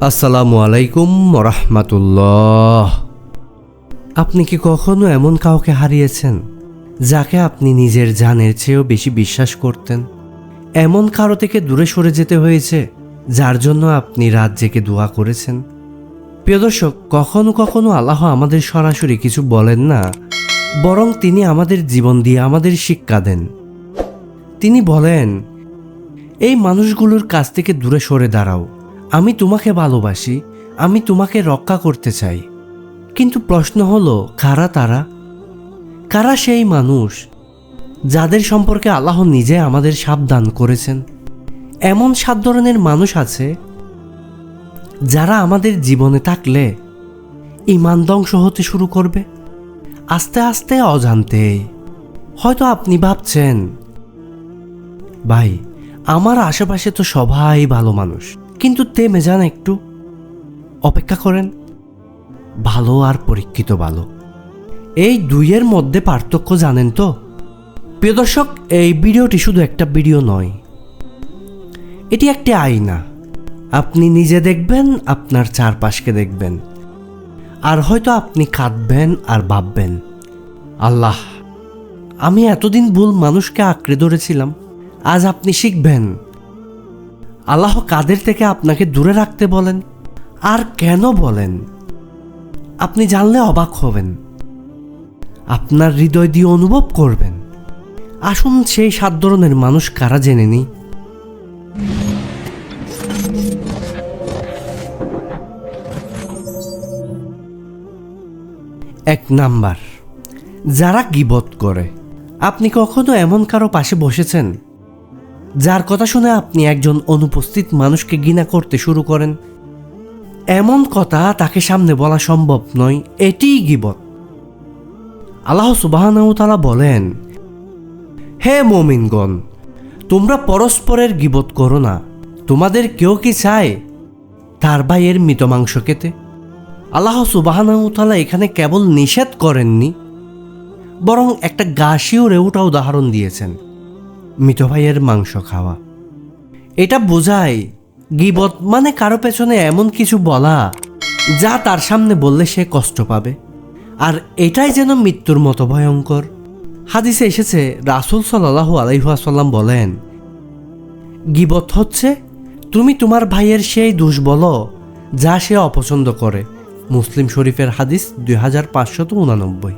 আসসালামু আলাইকুম রহমাতুল্লাহ আপনি কি কখনো এমন কাউকে হারিয়েছেন যাকে আপনি নিজের জানের চেয়েও বেশি বিশ্বাস করতেন এমন কারও থেকে দূরে সরে যেতে হয়েছে যার জন্য আপনি রাত জেগে দোয়া করেছেন প্রিয় দর্শক কখনো কখনো আল্লাহ আমাদের সরাসরি কিছু বলেন না বরং তিনি আমাদের জীবন দিয়ে আমাদের শিক্ষা দেন তিনি বলেন, এই মানুষগুলোর কাছ থেকে দূরে সরে দাঁড়াও। আমি তোমাকে ভালোবাসি, আমি তোমাকে রক্ষা করতে চাই। কিন্তু প্রশ্ন হলো, কারা তারা? কারা সেই মানুষ যাদের সম্পর্কে আল্লাহ নিজে আমাদের সাবধান করেছেন? এমন সাত ধরনের মানুষ আছে যারা আমাদের জীবনে থাকলে ইমান ধ্বংস হতে শুরু করবে। আস্তে আস্তে অজান্তে। হয়তো আপনি ভাবছেন ভাই, আমার আশেপাশে তো সবাই ভালো মানুষ। কিন্তু তেমে যান একটু। অপেক্ষা করেন। ভালো আর পরীক্ষিত ভালো। এই দুইয়ের মধ্যে পার্থক্য জানেন তো? প্রিয় দর্শক, এই ভিডিওটি শুধু একটা ভিডিও নয়। এটি একটি আয়না। আপনি নিজে দেখবেন, আপনার চারপাশকে দেখবেন। আর হয়তো আপনি কাঁদবেন আর ভাববেন, আল্লাহ, আমি এতদিন ভুল মানুষকে আঁকড়ে ধরেছিলাম। আজ আপনি শিখবেন। আল্লাহ কাদের থেকে আপনাকে দূরে রাখতে বলেন, আর কেন বলেন? আপনি জানলে অবাক হবেন। আপনার হৃদয় দিয়ে অনুভব করবেন। আসুন সেই সাত ধরনের মানুষ কারা জেনে নি এক নাম্বার, যারা গিবত করে। আপনি কখনো এমন কারও পাশে বসেছেন? যার কথা শুনে আপনি একজন অনুপস্থিত মানুষকে ঘৃণা করতে শুরু করেন। এমন কথা তাকে সামনে বলা সম্ভব নয়, এটিই গিবত। আল্লাহ সুবাহানাউতালা বলেন, হে মোমিনগণ, তোমরা পরস্পরের গিবত করো না। তোমাদের কেউ কি চায় তার ভাইয়ের মৃত মাংস খেতে? আল্লাহ সুবাহানাউতালা এখানে কেবল নিষেধ করেননি, বরং একটা গাছিও রেউটা উদাহরণ দিয়েছেন। মৃত ভাইয়ের মাংস খাওয়া। এটা বোঝায় গিবত মানে কারও পেছনে এমন কিছু বলা যা তার সামনে বললে সে কষ্ট পাবে। আর এটাই যেন মৃত্যুর মতো ভয়ঙ্কর। হাদিসে এসেছে, রাসুল সাল্লাহু আলাইহাসাল্লাম বলেন, গিবত হচ্ছে, তুমি তোমার ভাইয়ের সেই দোষ বলো যা সে অপছন্দ করে। মুসলিম শরীফের হাদিস দুই হাজার পাঁচশত উনানব্বই।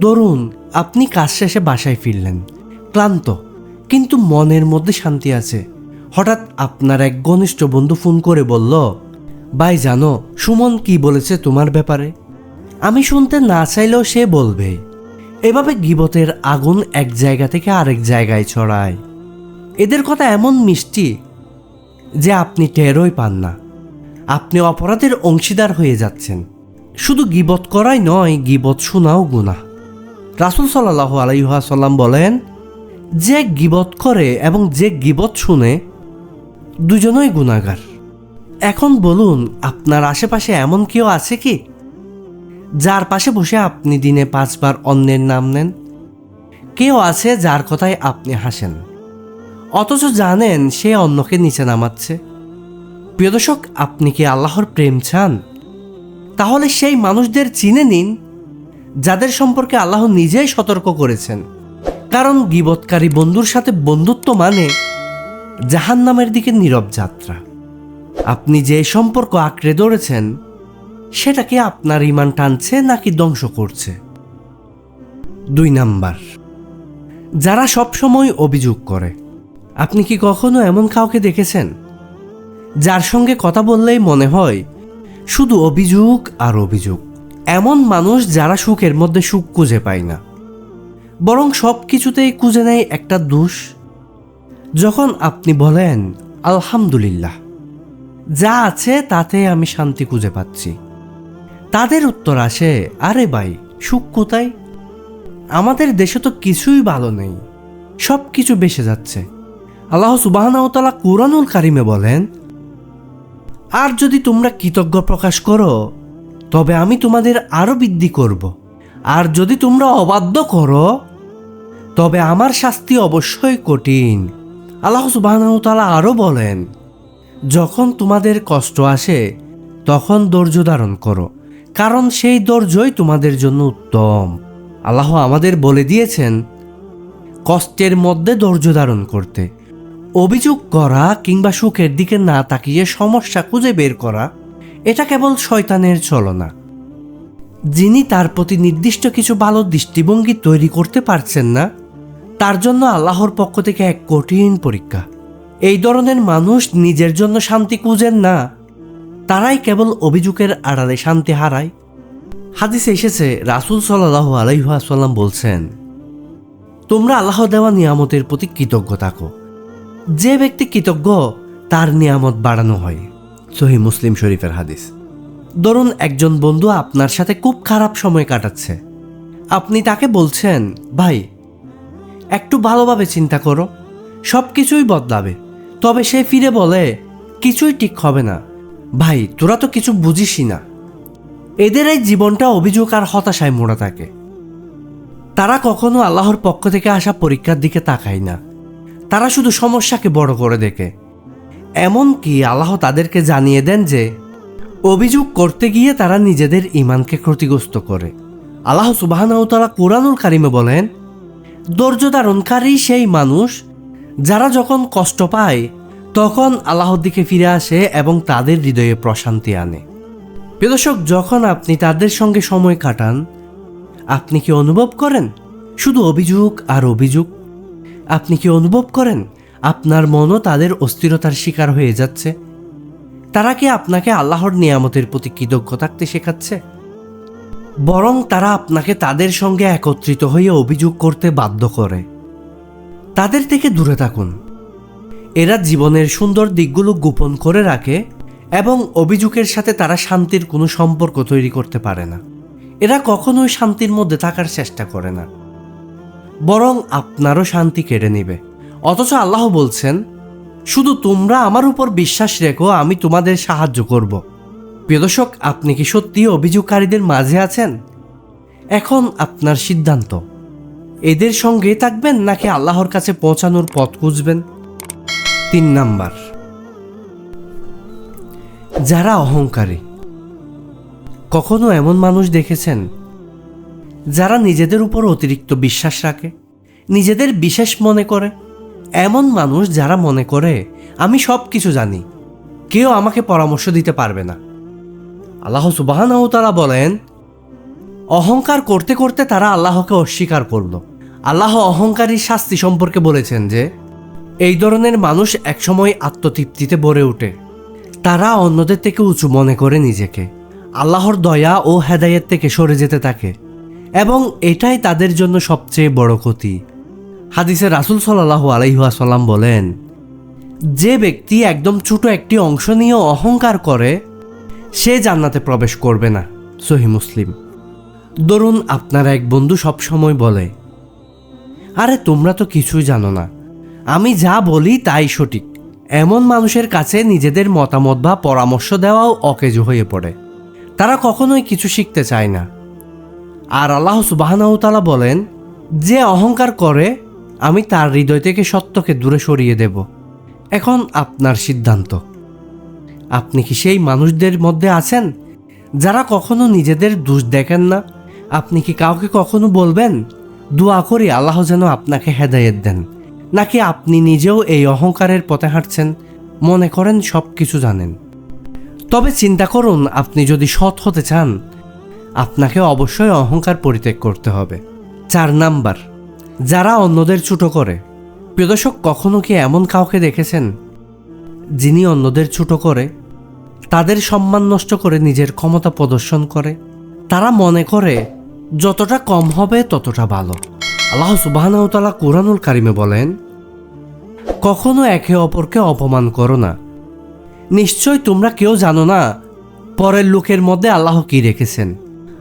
ধরুন আপনি কাজ শেষে বাসায় ফিরলেন, ক্লান্ত। কিন্তু মনের মধ্যে শান্তি আছে। হঠাৎ আপনার এক ঘনিষ্ঠ বন্ধু ফোন করে বলল, ভাই, জানো, সুমন কি বলেছে তোমার ব্যাপারে? আমি শুনতে না চাইলেও সে বলবে। এভাবে গিবতের আগুন এক জায়গা থেকে আরেক জায়গায় ছড়ায়। এদের কথা এমন মিষ্টি যে আপনি টেরই পান না। আপনি অপরাধের অংশীদার হয়ে যাচ্ছেন। শুধু গিবত করাই নয়, গিবত শোনাও গুণা রাসুল সাল্লাহ আলাইহাসাল্লাম বলেন যে গিবত করে এবং যে গিবত শুনে দুজনই গুণাগার এখন বলুন, আপনার আশেপাশে এমন কেউ আছে কি? যার পাশে বসে আপনি দিনে পাঁচবার অন্যের নাম নেন? কেউ আছে যার কথায় আপনি হাসেন? অথচ জানেন সে অন্যকে নিচে নামাচ্ছে। প্রিয় দর্শক, আপনি কি আল্লাহর প্রেম চান? তাহলে সেই মানুষদের চিনে নিন, যাদের সম্পর্কে আল্লাহ নিজেই সতর্ক করেছেন। কারণ গিবৎকারী বন্ধুর সাথে বন্ধুত্ব মানে জাহান নামের দিকে নীরব যাত্রা। আপনি যে সম্পর্ক আঁকড়ে ধরেছেন, সেটা কি আপনার ইমান টানছে নাকি ধ্বংস করছে? দুই নাম্বার, যারা সবসময় অভিযোগ করে, আপনি কি কখনো এমন কাউকে দেখেছেন? যার সঙ্গে কথা বললেই মনে হয়, শুধু অভিযোগ আর অভিযোগ। এমন মানুষ যারা সুখের মধ্যে সুখ খুঁজে পায় না। বরং সব কিছুতেই খুঁজে নেয় একটা দোষ। যখন আপনি বলেন, আলহামদুলিল্লাহ, যা আছে তাতে আমি শান্তি খুঁজে পাচ্ছি। তাদের উত্তর আসে, আরে ভাই, সুখ কোথায়? আমাদের দেশে তো কিছুই ভালো নেই সব কিছু বেসে যাচ্ছে। আল্লাহ সুবাহনাওতালা কুরানুল কারিমে বলেন, আর যদি তোমরা কৃতজ্ঞ প্রকাশ করো, তবে আমি তোমাদের আরও বৃদ্ধি করব। আর যদি তোমরা অবাধ্য করো তবে আমার শাস্তি অবশ্যই কঠিন। আল্লাহ সুবাহতালা আরও বলেন, যখন তোমাদের কষ্ট আসে, তখন ধৈর্য ধারণ করো, কারণ সেই ধৈর্যই তোমাদের জন্য উত্তম। আল্লাহ আমাদের বলে দিয়েছেন, কষ্টের মধ্যে ধৈর্য ধারণ করতে। অভিযোগ করা কিংবা সুখের দিকে না তাকিয়ে সমস্যা খুঁজে বের করা, এটা কেবল শয়তানের চলনা যিনি তার প্রতি নির্দিষ্ট কিছু ভালো দৃষ্টিভঙ্গি তৈরি করতে পারছেন না তার জন্য আল্লাহর পক্ষ থেকে এক কঠিন পরীক্ষা। এই ধরনের মানুষ নিজের জন্য শান্তি খুঁজেন না। তারাই কেবল অভিযোগের আড়ালে শান্তি হারায়। হাদিসে এসেছে, রাসুল সাল্লাহ আলাইহাসাল্লাম বলছেন, তোমরা আল্লাহ দেওয়া নিয়ামতের প্রতি কৃতজ্ঞ থাকো। যে ব্যক্তি কৃতজ্ঞ, তার নিয়ামত বাড়ানো হয়। সহি মুসলিম শরীফের হাদিস। ধরুন, একজন বন্ধু আপনার সাথে খুব খারাপ সময় কাটাচ্ছে। আপনি তাকে বলছেন, ভাই একটু ভালোভাবে চিন্তা করো। সব কিছুই বদলাবে। তবে সে ফিরে বলে, কিছুই ঠিক হবে না। ভাই, তোরা তো কিছু বুঝিসই না। এদের এই জীবনটা অভিযোগ আর হতাশায় মোড়া থাকে। তারা কখনো আল্লাহর পক্ষ থেকে আসা পরীক্ষার দিকে তাকায় না। তারা শুধু সমস্যাকে বড় করে দেখে। এমনকি আল্লাহ তাদেরকে জানিয়ে দেন যে, অভিযোগ করতে গিয়ে তারা নিজেদের ইমানকে ক্ষতিগ্রস্ত করে। আল্লাহ সুবাহানাউতালা কোরআনুল কারিমে বলেন ধৈর্য ধারণকারী সেই মানুষ, যারা যখন কষ্ট পায়, তখন আল্লাহর দিকে ফিরে আসে এবং তাদের হৃদয়ে প্রশান্তি আনে। প্রিয়দর্শক যখন আপনি তাদের সঙ্গে সময় কাটান, আপনি কি অনুভব করেন? শুধু অভিযোগ আর অভিযোগ? আপনি কি অনুভব করেন আপনার মনও তাদের অস্থিরতার শিকার হয়ে যাচ্ছে? তারা কি আপনাকে আল্লাহর নিয়ামতের প্রতি কৃতজ্ঞ থাকতে শেখাচ্ছে? বরং তারা আপনাকে তাদের সঙ্গে একত্রিত হয়ে অভিযোগ করতে বাধ্য করে। তাদের থেকে দূরে থাকুন। এরা জীবনের সুন্দর দিকগুলো গোপন করে রাখে এবং অভিযোগের সাথে তারা শান্তির কোনো সম্পর্ক তৈরি করতে পারে না। এরা কখনোই শান্তির মধ্যে থাকার চেষ্টা করে না। বরং আপনারও শান্তি কেড়ে নেবে। অথচ আল্লাহ বলছেন, শুধু তোমরা আমার উপর বিশ্বাস রেখো, আমি তোমাদের সাহায্য করব। প্রিয় দর্শক, আপনি কি সত্যি অভিযোগকারীদের মাঝে আছেন? এখন আপনার সিদ্ধান্ত। এদের সঙ্গে থাকবেন নাকি আল্লাহর কাছে পৌঁছানোর পথ খুঁজবেন? তিন নাম্বার। যারা অহংকারী, কখনো এমন মানুষ দেখেছেন যারা নিজেদের উপর অতিরিক্ত বিশ্বাস রাখে, নিজেদের বিশেষ মনে করে? এমন মানুষ যারা মনে করে, আমি সব কিছু জানি, কেউ আমাকে পরামর্শ দিতে পারবে না। আল্লাহ সুবাহানাউ তারা বলেন, অহংকার করতে করতে তারা আল্লাহকে অস্বীকার করল। আল্লাহ অহংকারীর শাস্তি সম্পর্কে বলেছেন যে, এই ধরনের মানুষ একসময় আত্মতৃপ্তিতে ভরে ওঠে। তারা অন্যদের থেকে উঁচু মনে করে নিজেকে। আল্লাহর দয়া ও হেদায়েত থেকে সরে যেতে থাকে এবং এটাই তাদের জন্য সবচেয়ে বড় ক্ষতি। হাদিসে রাসুল সাল্লাহ আলাইহাসাল্লাম বলেন, যে ব্যক্তি একদম ছোট একটি অংশ নিয়ে অহংকার করে সে জান্নাতে প্রবেশ করবে না, সহি মুসলিম। ধরুন আপনার এক বন্ধু সবসময় বলে, আরে, তোমরা তো কিছুই জানো না। আমি যা বলি তাই সঠিক। এমন মানুষের কাছে নিজেদের মতামত বা পরামর্শ দেওয়াও অকেজো হয়ে পড়ে। তারা কখনোই কিছু শিখতে চায় না। আর আল্লাহ সুবাহানাউতালা বলেন, যে অহংকার করে, আমি তার হৃদয় থেকে সত্যকে দূরে সরিয়ে দেব। এখন আপনার সিদ্ধান্ত। আপনি কি সেই মানুষদের মধ্যে আছেন? যারা কখনো নিজেদের দোষ দেখেন না? আপনি কি কাউকে কখনো বলবেন? দোয়া করি আল্লাহ যেন আপনাকে হেদায়েত দেন। নাকি আপনি নিজেও এই অহংকারের পথে হাঁটছেন? মনে করেন সব কিছু জানেন। তবে চিন্তা করুন, আপনি যদি সৎ হতে চান, আপনাকে অবশ্যই অহংকার পরিত্যাগ করতে হবে। চার নাম্বার, যারা অন্যদের ছুটো করে। প্রিয়দর্শক কখনো কি এমন কাউকে দেখেছেন, যিনি অন্যদের ছুটো করে? তাদের সম্মান নষ্ট করে নিজের ক্ষমতা প্রদর্শন করে। তারা মনে করে, যতটা কম হবে, ততটা ভালো। আল্লাহ সুবাহানাউতালা কোরআনুল কারিমে বলেন, কখনো একে অপরকে অপমান করো না। নিশ্চয় তোমরা কেউ জানো না, পরের লোকের মধ্যে আল্লাহ কি রেখেছেন?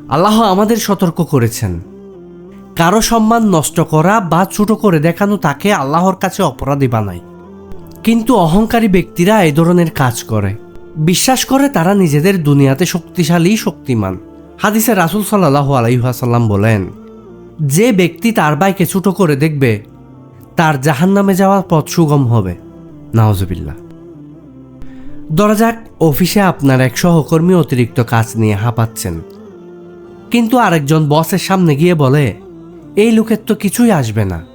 আল্লাহ আমাদের সতর্ক করেছেন। কারও সম্মান নষ্ট করা বা ছোট করে দেখানো তাকে আল্লাহর কাছে অপরাধী বানায়। কিন্তু অহংকারী ব্যক্তিরা এ ধরনের কাজ করে। বিশ্বাস করে তারা নিজেদের দুনিয়াতে শক্তিশালী, শক্তিমান। হাদিসে রাসুল সাল্লাহ আলাইহাসাল্লাম বলেন, যে ব্যক্তি তার ভাইকে ছোট করে দেখবে, তার জাহান নামে যাওয়ার পথ সুগম হবে। নাওজবিল্লা ধরা যাক, অফিসে আপনার এক সহকর্মী অতিরিক্ত কাজ নিয়ে হাঁপাচ্ছেন। কিন্তু আরেকজন বসের সামনে গিয়ে বলে, এই লোকের তো কিছুই আসবে না।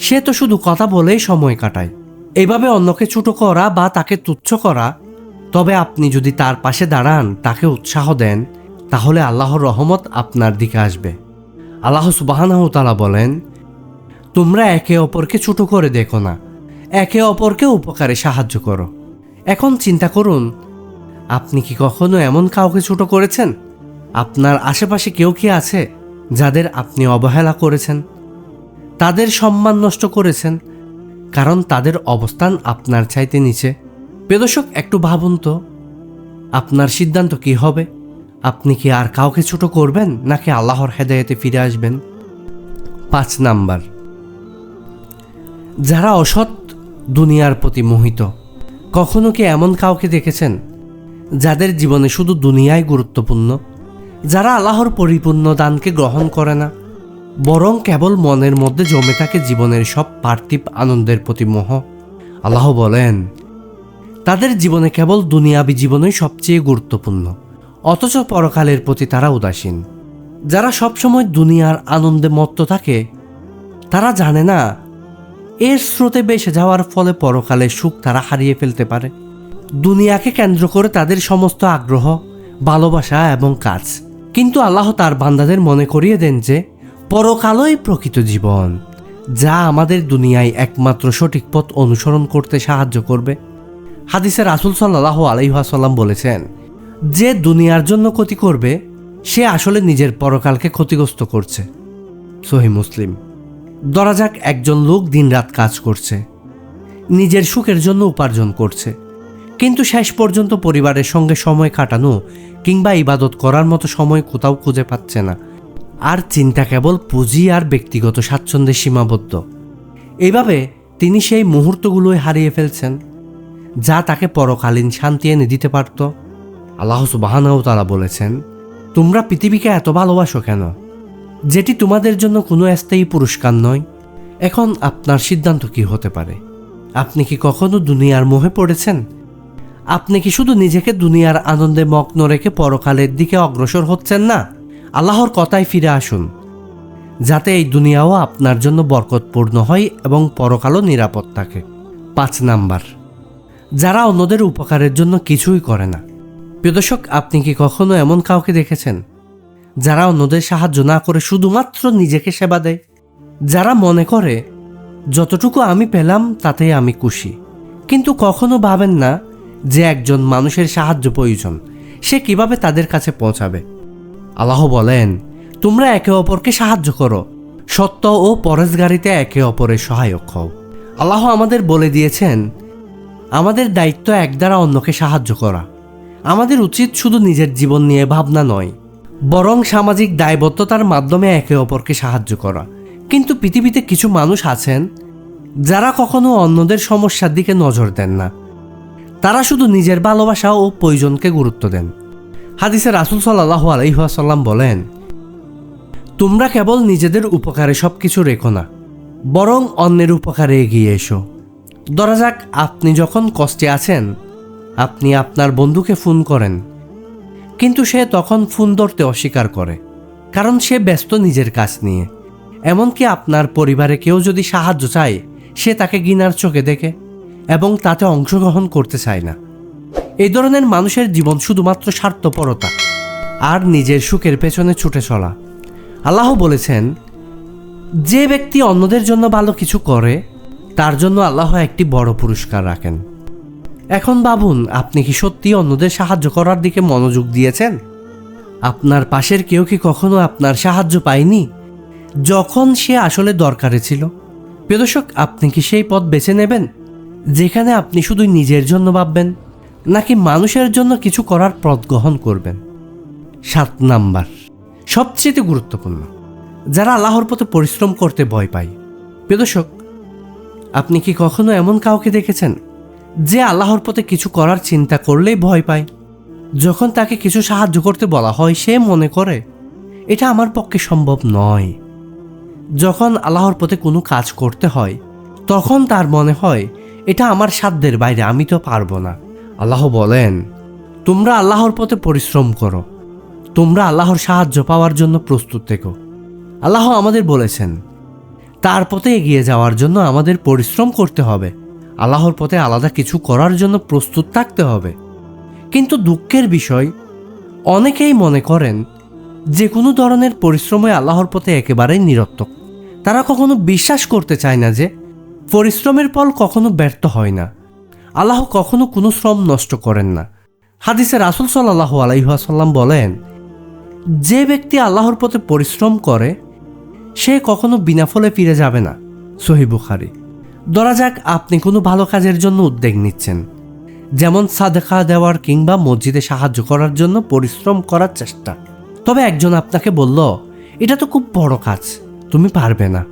সে তো শুধু কথা বলেই সময় কাটায়। এভাবে অন্যকে ছুটো করা বা তাকে তুচ্ছ করা তবে আপনি যদি তার পাশে দাঁড়ান, তাকে উৎসাহ দেন, তাহলে আল্লাহর রহমত আপনার দিকে আসবে। আল্লাহ সুবাহানাহ তালা বলেন, তোমরা একে অপরকে ছোট করে দেখো না। একে অপরকে উপকারে সাহায্য করো। এখন চিন্তা করুন, আপনি কি কখনো এমন কাউকে ছোট করেছেন? আপনার আশেপাশে কেউ কি আছে যাদের আপনি অবহেলা করেছেন? তাদের সম্মান নষ্ট করেছেন, কারণ তাদের অবস্থান আপনার চাইতে নিচে। বেদর্শক একটু ভাবুন তো, আপনার সিদ্ধান্ত কি হবে? আপনি কি আর কাউকে ছোট করবেন, নাকি আল্লাহর হেদায়েতে ফিরে আসবেন? পাঁচ নাম্বার। যারা অসৎ দুনিয়ার প্রতি মোহিত, কখনো কি এমন কাউকে দেখেছেন, যাদের জীবনে শুধু দুনিয়াই গুরুত্বপূর্ণ? যারা আল্লাহর পরিপূর্ণ দানকে গ্রহণ করে না, বরং কেবল মনের মধ্যে জমে থাকে জীবনের সব পার্থিব আনন্দের প্রতি মোহ? আল্লাহ বলেন তাদের জীবনে কেবল দুনিয়াবী জীবনই সবচেয়ে গুরুত্বপূর্ণ। অথচ পরকালের প্রতি তারা উদাসীন। যারা সবসময় দুনিয়ার আনন্দে মত্ত থাকে, তারা জানে না, এর স্রোতে বেসে যাওয়ার ফলে পরকালে সুখ তারা হারিয়ে ফেলতে পারে। দুনিয়াকে কেন্দ্র করে তাদের সমস্ত আগ্রহ, ভালোবাসা এবং কাজ। কিন্তু আল্লাহ তার বান্দাদের মনে করিয়ে দেন যে, পরকালই প্রকৃত জীবন, যা আমাদের দুনিয়ায় একমাত্র সঠিক পথ অনুসরণ করতে সাহায্য করবে। হাদিসের রাসুল সাল্লাহ আলাইহাসাল্লাম বলেছেন, যে দুনিয়ার জন্য ক্ষতি করবে, সে আসলে নিজের পরকালকে ক্ষতিগ্রস্ত করছে। সহি মুসলিম। ধরা যাক একজন লোক দিনরাত কাজ করছে, নিজের সুখের জন্য উপার্জন করছে, কিন্তু শেষ পর্যন্ত পরিবারের সঙ্গে সময় কাটানো কিংবা ইবাদত করার মতো সময় কোথাও খুঁজে পাচ্ছে না। আর চিন্তা কেবল পুঁজি আর ব্যক্তিগত স্বাচ্ছন্দ্যে সীমাবদ্ধ। এইভাবে তিনি সেই মুহূর্তগুলোই হারিয়ে ফেলছেন। যা তাকে পরকালীন শান্তি এনে দিতে পারত। আল্লাহ সুবাহানাও তারা বলেছেন, তোমরা পৃথিবীকে এত ভালোবাসো কেন? যেটি তোমাদের জন্য কোনো স্থায়ী পুরস্কার নয়। এখন আপনার সিদ্ধান্ত কি হতে পারে? আপনি কি কখনো দুনিয়ার মোহে পড়েছেন? আপনি কি শুধু নিজেকে দুনিয়ার আনন্দে মগ্ন রেখে পরকালের দিকে অগ্রসর হচ্ছেন না? আল্লাহর কথায় ফিরে আসুন। যাতে এই দুনিয়াও আপনার জন্য বরকতপূর্ণ হয় এবং পরকালও নিরাপদ থাকে। পাঁচ নাম্বার যারা অন্যদের উপকারের জন্য কিছুই করে না। প্রিয়দর্শক আপনি কি কখনো এমন কাউকে দেখেছেন? যারা অন্যদের সাহায্য না করে শুধুমাত্র নিজেকে সেবা দেয়? যারা মনে করে, যতটুকু আমি পেলাম, তাতেই আমি খুশি। কিন্তু কখনো ভাবেন না যে একজন মানুষের সাহায্য প্রয়োজন। সে কীভাবে তাদের কাছে পৌঁছাবে? আল্লাহ বলেন, তোমরা একে অপরকে সাহায্য করো। সত্য ও পরেশগারিতে একে অপরের সহায়ক হও। আল্লাহ আমাদের বলে দিয়েছেন আমাদের দায়িত্ব এক দ্বারা অন্যকে সাহায্য করা। আমাদের উচিত শুধু নিজের জীবন নিয়ে ভাবনা নয়, বরং সামাজিক দায়বদ্ধতার মাধ্যমে একে অপরকে সাহায্য করা। কিন্তু পৃথিবীতে কিছু মানুষ আছেন, যারা কখনো অন্যদের সমস্যার দিকে নজর দেন না। তারা শুধু নিজের ভালোবাসা ও প্রয়োজনকে গুরুত্ব দেন। হাদিসে রাসুল সাল্লাহ আলহিহাসাল্লাম বলেন, তোমরা কেবল নিজেদের উপকারে সব কিছু রেখো না, বরং অন্যের উপকারে এগিয়ে এসো। ধরা যাক আপনি যখন কষ্টে আছেন, আপনি আপনার বন্ধুকে ফোন করেন। কিন্তু সে তখন ফোন ধরতে অস্বীকার করে, কারণ সে ব্যস্ত নিজের কাজ নিয়ে। এমনকি আপনার পরিবারে কেউ যদি সাহায্য চায়, সে তাকে গিনার চোখে দেখে এবং তাতে অংশগ্রহণ করতে চায় না। এই ধরনের মানুষের জীবন শুধুমাত্র স্বার্থপরতা আর নিজের সুখের পেছনে ছুটে চলা। আল্লাহ বলেছেন, যে ব্যক্তি অন্যদের জন্য ভালো কিছু করে তার জন্য আল্লাহ একটি বড় পুরস্কার রাখেন। এখন ভাবুন, আপনি কি সত্যি অন্যদের সাহায্য করার দিকে মনোযোগ দিয়েছেন? আপনার পাশের কেউ কি কখনো আপনার সাহায্য পায়নি? যখন সে আসলে দরকারে ছিল। প্রিয়দর্শক আপনি কি সেই পথ বেছে নেবেন? যেখানে আপনি শুধু নিজের জন্য ভাববেন, নাকি মানুষের জন্য কিছু করার পথ গ্রহণ করবেন? সাত নাম্বার, সবচেয়ে গুরুত্বপূর্ণ, যারা আল্লাহর পথে পরিশ্রম করতে ভয় পায়। প্রিয়দর্শক আপনি কি কখনো এমন কাউকে দেখেছেন যে আল্লাহর পথে কিছু করার চিন্তা করলেই ভয় পায়? যখন তাকে কিছু সাহায্য করতে বলা হয়, সে মনে করে, এটা আমার পক্ষে সম্ভব নয়। যখন আল্লাহর পথে কোনো কাজ করতে হয়, তখন তার মনে হয়, এটা আমার সাধ্যের বাইরে, আমি তো পারব না। আল্লাহ বলেন, তোমরা আল্লাহর পথে পরিশ্রম করো। তোমরা আল্লাহর সাহায্য পাওয়ার জন্য প্রস্তুত থেকো। আল্লাহ আমাদের বলেছেন তার পথে এগিয়ে যাওয়ার জন্য আমাদের পরিশ্রম করতে হবে। আল্লাহর পথে আলাদা কিছু করার জন্য প্রস্তুত থাকতে হবে। কিন্তু দুঃখের বিষয়, অনেকেই মনে করেন যে কোনো ধরনের পরিশ্রমে আল্লাহর পথে একেবারেই নিরর্থক। তারা কখনো বিশ্বাস করতে চায় না যে পরিশ্রমের ফল কখনো ব্যর্থ হয় না। আল্লাহ কখনো কোনো শ্রম নষ্ট করেন না। হাদিসে রাসুল সাল্লাহ আলাইহাসাল্লাম বলেন, যে ব্যক্তি আল্লাহর পথে পরিশ্রম করে সে কখনো বিনা ফলে ফিরে যাবে না, সহি বুখারি। ধরা যাক আপনি কোনো ভালো কাজের জন্য উদ্যোগ নিচ্ছেন। যেমন সাদেখা দেওয়ার কিংবা মসজিদে সাহায্য করার জন্য পরিশ্রম করার চেষ্টা। তবে একজন আপনাকে বলল, এটা তো খুব বড় কাজ, তুমি পারবে না।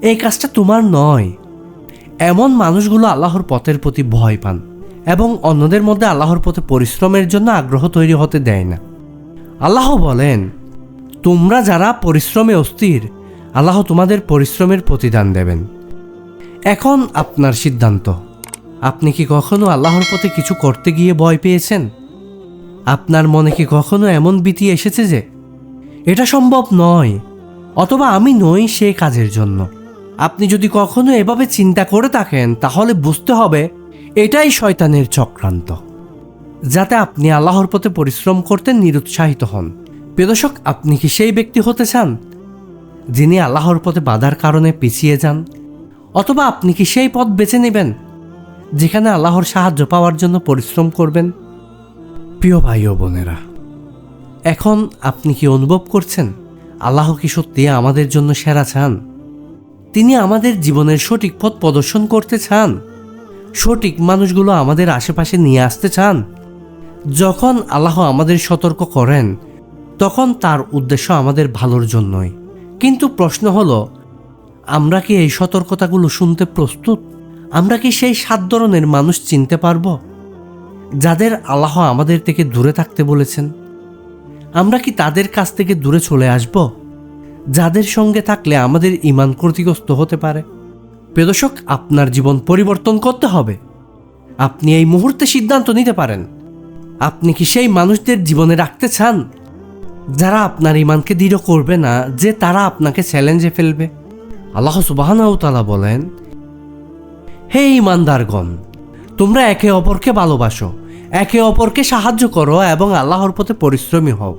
এই কাজটা তোমার নয়। এমন মানুষগুলো আল্লাহর পথের প্রতি ভয় পান এবং অন্যদের মধ্যে আল্লাহর পথে পরিশ্রমের জন্য আগ্রহ তৈরি হতে দেয় না। আল্লাহ বলেন, তোমরা যারা পরিশ্রমে অস্থির আল্লাহ তোমাদের পরিশ্রমের প্রতিদান দেবেন। এখন আপনার সিদ্ধান্ত। আপনি কি কখনো আল্লাহর পথে কিছু করতে গিয়ে ভয় পেয়েছেন? আপনার মনে কি কখনো এমন ভীতি এসেছে যে, এটা সম্ভব নয়, অথবা আমি নই সে কাজের জন্য আপনি যদি কখনো এভাবে চিন্তা করে থাকেন, তাহলে বুঝতে হবে এটাই শয়তানের চক্রান্ত। যাতে আপনি আল্লাহর পথে পরিশ্রম করতে নিরুৎসাহিত হন। প্রিয়দর্শক, আপনি কি সেই ব্যক্তি হতে চান? যিনি আল্লাহর পথে বাধার কারণে পিছিয়ে যান, অথবা আপনি কি সেই পথ বেছে নেবেন যেখানে আল্লাহর সাহায্য পাওয়ার জন্য পরিশ্রম করবেন? প্রিয় ভাই ও বোনেরা, এখন আপনি কি অনুভব করছেন আল্লাহ কি সত্যি আমাদের জন্য সেরা চান? তিনি আমাদের জীবনের সঠিক পথ প্রদর্শন করতে চান? সঠিক মানুষগুলো আমাদের আশেপাশে নিয়ে আসতে চান? যখন আল্লাহ আমাদের সতর্ক করেন, তখন তার উদ্দেশ্য আমাদের ভালোর জন্যই। কিন্তু প্রশ্ন হলো, আমরা কি এই সতর্কতাগুলো শুনতে প্রস্তুত? আমরা কি সেই সাত ধরনের মানুষ চিনতে পারব, যাদের আল্লাহ আমাদের থেকে দূরে থাকতে বলেছেন? আমরা কি তাদের কাছ থেকে দূরে চলে আসব, যাদের সঙ্গে থাকলে আমাদের ইমান ক্ষতিগ্রস্ত হতে পারে? প্রেদশক আপনার জীবন পরিবর্তন করতে হবে। আপনি এই মুহূর্তে সিদ্ধান্ত নিতে পারেন। আপনি কি সেই মানুষদের জীবনে রাখতে চান? যারা আপনার ইমানকে দৃঢ় করবে না, যে তারা আপনাকে চ্যালেঞ্জে ফেলবে। আল্লাহ সুবাহানাউতালা বলেন, হে ইমানদারগণ তোমরা একে অপরকে ভালোবাসো, একে অপরকে সাহায্য করো এবং আল্লাহর পথে পরিশ্রমী হও।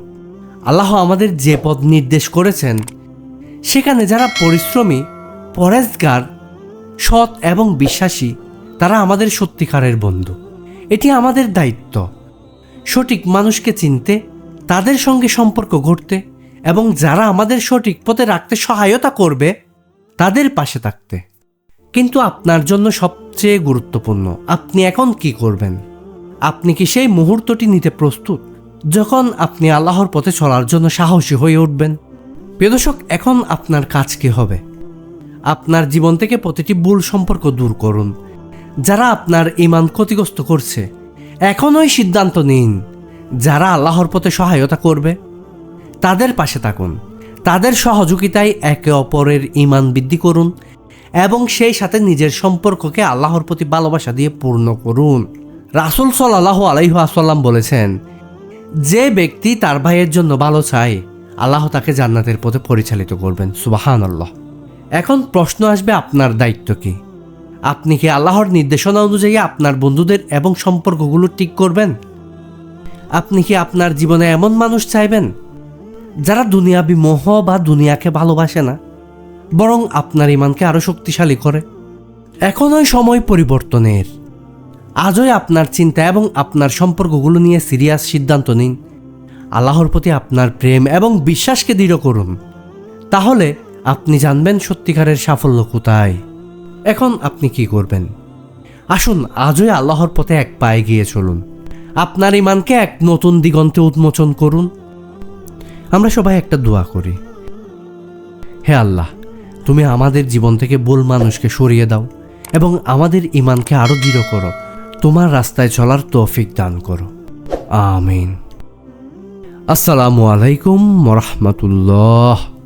আল্লাহ আমাদের যে পথ নির্দেশ করেছেন, সেখানে যারা পরিশ্রমী, পরেজগার, সৎ এবং বিশ্বাসী, তারা আমাদের সত্যিকারের বন্ধু। এটি আমাদের দায়িত্ব। সঠিক মানুষকে চিনতে তাদের সঙ্গে সম্পর্ক গড়তে এবং যারা আমাদের সঠিক পথে রাখতে সহায়তা করবে, তাদের পাশে থাকতে। কিন্তু আপনার জন্য সবচেয়ে গুরুত্বপূর্ণ, আপনি এখন কি করবেন? আপনি কি সেই মুহূর্তটি নিতে প্রস্তুত, যখন আপনি আল্লাহর পথে চলার জন্য সাহসী হয়ে উঠবেন? প্রিয়দর্শক এখন আপনার কাজ কি হবে? আপনার জীবন থেকে প্রতিটি ভুল সম্পর্ক দূর করুন। যারা আপনার ইমান ক্ষতিগ্রস্ত করছে, এখনই সিদ্ধান্ত নিন যারা আল্লাহর পথে সহায়তা করবে, তাদের পাশে থাকুন। তাদের সহযোগিতায় একে অপরের ইমান বৃদ্ধি করুন এবং সেই সাথে নিজের সম্পর্ককে আল্লাহর প্রতি ভালোবাসা দিয়ে পূর্ণ করুন। রাসুল সাল্লাহ আলাইহাসাল্লাম বলেছেন, যে ব্যক্তি তার ভাইয়ের জন্য ভালো চায়, আল্লাহ তাকে জান্নাতের পথে পরিচালিত করবেন। সুবাহান আল্লাহ এখন প্রশ্ন আসবে, আপনার দায়িত্ব কি? আপনি কি আল্লাহর নির্দেশনা অনুযায়ী আপনার বন্ধুদের এবং সম্পর্কগুলো ঠিক করবেন? আপনি কি আপনার জীবনে এমন মানুষ চাইবেন? যারা দুনিয়াবি মোহ বা দুনিয়াকে ভালোবাসে না, বরং আপনার ইমানকে আরও শক্তিশালী করে। এখনই সময় পরিবর্তনের। আজই আপনার চিন্তা এবং আপনার সম্পর্কগুলো নিয়ে সিরিয়াস সিদ্ধান্ত নিন। আল্লাহর প্রতি আপনার প্রেম এবং বিশ্বাসকে দৃঢ় করুন। তাহলে আপনি জানবেন সত্যিকারের সাফল্য কোথায়। এখন আপনি কি করবেন? আসুন, আজই আল্লাহর পথে এক পায়ে গিয়ে চলুন। আপনার ইমানকে এক নতুন দিগন্তে উন্মোচন করুন। আমরা সবাই একটা দোয়া করি। হে আল্লাহ, তুমি আমাদের জীবন থেকে ভুল মানুষকে সরিয়ে দাও এবং আমাদের ইমানকে আরও দৃঢ় করো। তোমার রাস্তায় চলার তৌফিক দান করো। আমিন। আসসালামু আলাইকুম রহমতুল্লাহ।